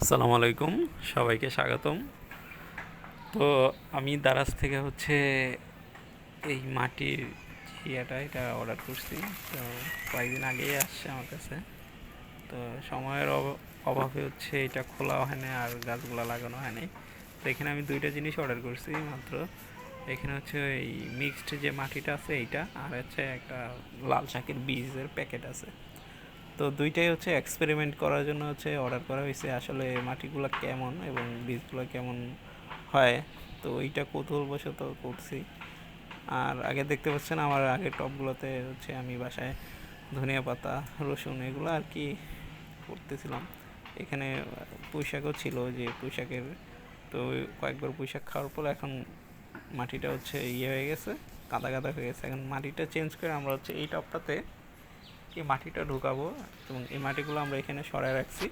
আসসালামু আলাইকুম, সবাইকে স্বাগতম। তো আমি দারাজ থেকে হচ্ছে এই মাটির ইয়েটা এটা অর্ডার করছি। তো কয়েকদিন আগেই আসছে আমার কাছে। তো সময়ের অভ- অভাবে হচ্ছে এটা খোলা হয় না আর গাছগুলো লাগানো হয় নাই। তো এখানে আমি দুইটা জিনিস অর্ডার করছি মাত্র। এখানে হচ্ছে এই মিক্সড যে মাটিটা আছে এইটা, আর হচ্ছে একটা লাল শাকের বীজের প্যাকেট আছে। তো দুইটাই হচ্ছে এক্সপেরিমেন্ট করার জন্য হচ্ছে অর্ডার করা হয়েছে। আসলে মাটিগুলো কেমন এবং বীজগুলো কেমন হয়? তো ওইটা কৌতূহলবশত করছি। আর আগে দেখতে পাচ্ছেন আমার আগের টপগুলোতে হচ্ছে আমি বাসায় ধনিয়া পাতা, রসুন এগুলো আর কি করতেছিলাম। এখানে পুঁইশাকও ছিল যে পুঁইশাকের, তো কয়েকবার পুঁইশাক খাওয়ার পর এখন মাটিটা হচ্ছে ইয়ে হয়ে গেছে, কাদা কাদা হয়ে গেছে। এখন মাটিটা চেঞ্জ করে আমরা হচ্ছে এই টপটাতে এই মাটিটা ঢুকাবো এবং এই মাটিগুলো আমরা এখানে সরায় রাখছি।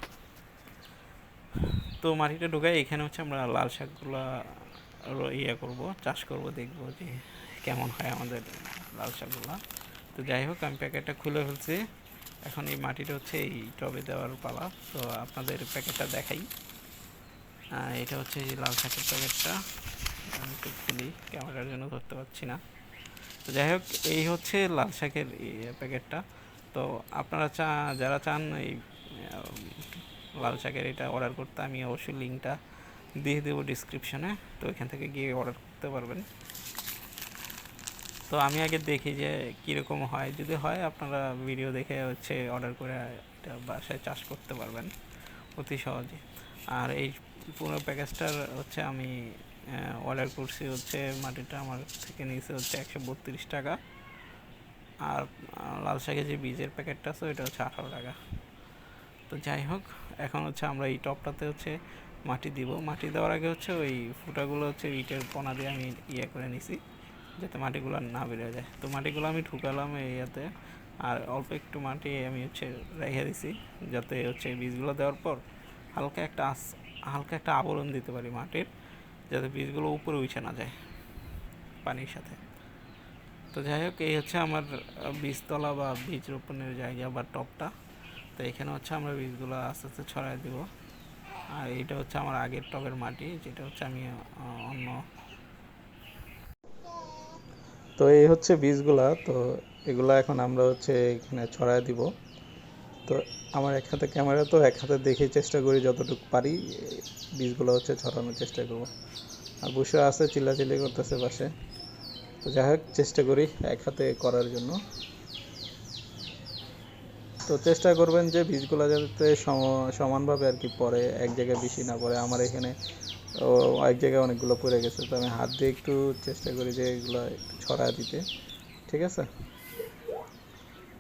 তো মাটিটা ঢুকাই এখানে হচ্ছে আমরা লাল শাকগুলো ইয়ে করব, চাষ করব, দেখব যে কেমন হয় আমাদের লাল শাকগুলো। তো যাই হোক, আমি প্যাকেটটা খুলে ফেলছি। এখন এই মাটিটা হচ্ছে এই টবে দেওয়ার পালা। তো আপনাদের প্যাকেটটা দেখাই। এটা হচ্ছে এই লাল শাকের প্যাকেটটা। আমি একটু খুলি, ক্যামেরার জন্য ধরতে পারছি না। তো যাই হোক, এই হচ্ছে লাল শাকের প্যাকেটটা। তো আপনারা চা, যারা চান এই লাল শাকের এটা অর্ডার করতে, আমি অবশ্যই লিঙ্কটা দিয়ে দেবো ডিসক্রিপশনে তো এখান থেকে গিয়ে অর্ডার করতে পারবেন। তো আমি আগে দেখি যে কীরকম হয়। যদি হয়, আপনারা ভিডিও দেখে হচ্ছে অর্ডার করে এটা বাসায় চাষ করতে পারবেন অতি সহজে। আর এই পুরো প্যাকেজটার হচ্ছে আমি অর্ডার করছি হচ্ছে মাটিটা আমার থেকে নিয়েছে হচ্ছে একশো বত্রিশ টাকা। আর লাল শাকের যে বীজের প্যাকেটটা আছে, ওইটা হচ্ছে আঠারো টাকা। তো যাই হোক, এখন হচ্ছে আমরা এই টপটাতে হচ্ছে মাটি দিব। মাটি দেওয়ার আগে হচ্ছে ওই ফুটাগুলো হচ্ছে ইটের কোনা দিয়ে আমি ইয়ে করে নিছি, যাতে মাটিগুলো না বেরোয় যায়। তো মাটিগুলো আমি ঠুকালাম এই ইয়েতে, আর অল্প একটু মাটি আমি হচ্ছে রেখে দিছি, যাতে হচ্ছে বীজগুলো দেওয়ার পর হালকা একটা আস, হালকা একটা আবরণ দিতে পারি মাটির, যাতে বীজগুলো উপরে উঠে না যায় পানির সাথে। তো যাই হোক, এই হচ্ছে আমার বীজতলা বা বীজ রোপণের জায়গা বা টপটা। তো এখানে হচ্ছে আমরা বীজগুলো আস্তে আস্তে ছড়াই দিব। আর এইটা হচ্ছে আমার আগের টবের মাটি, যেটা হচ্ছে আমি অন্য তো এই হচ্ছে বীজগুলা। তো এগুলা এখন আমরা হচ্ছে এখানে ছড়ায় দিব। তো আমার এক হাতে ক্যামেরা, তো এক হাতে দেখে চেষ্টা করি যতটুকু পারি বীজগুলো হচ্ছে ছড়ানোর চেষ্টা করব। আর বসে আছে, চিল্লাচিল্লি করতেছে পাশে। তো যাই হোক, চেষ্টা করি এক হাতে করার জন্য। তো চেষ্টা করবেন যে বীজগুলো যাতে সম- সমানভাবে আর কি পড়ে এক জায়গায় বেশি না পড়ে আমার এখানে এক জায়গায় অনেকগুলো পড়ে গেছে, তো আমি হাত দিয়ে একটু চেষ্টা করি যে এগুলো একটু ছড়া দিতে। ঠিক আছে?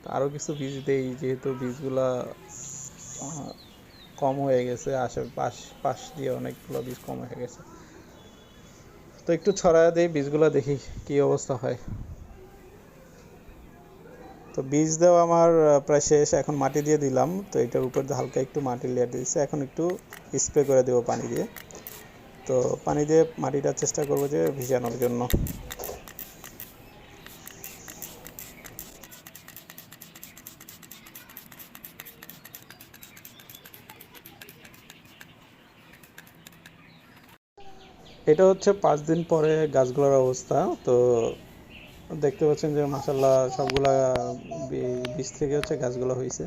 তো আরও কিছু বীজ দেই, যেহেতু বীজগুলা কম হয়ে গেছে আসে পাশ পাশ দিয়ে অনেকগুলো বীজ কম হয়ে গেছে। তো একটু ছড়ায় দিই, বীজগুলো দেখি কি অবস্থা হয়। তো বীজ দেওয়া আমার প্রায় শেষ, এখন মাটি দিয়ে দিলাম। তো এটার উপর হালকা একটু মাটি লেয়ার দিয়েছে। এখন একটু স্প্রে করে দেবো পানি দিয়ে। তো পানি দিয়ে মাটিটা চেষ্টা করব যে ভিজানোর জন্য। এটা হচ্ছে পাঁচ দিন পরে গাছগুলোর অবস্থা। তো দেখতে পাচ্ছেন যে মাসাল্লাহ সবগুলা বীজ থেকে হচ্ছে গাছগুলো হয়েছে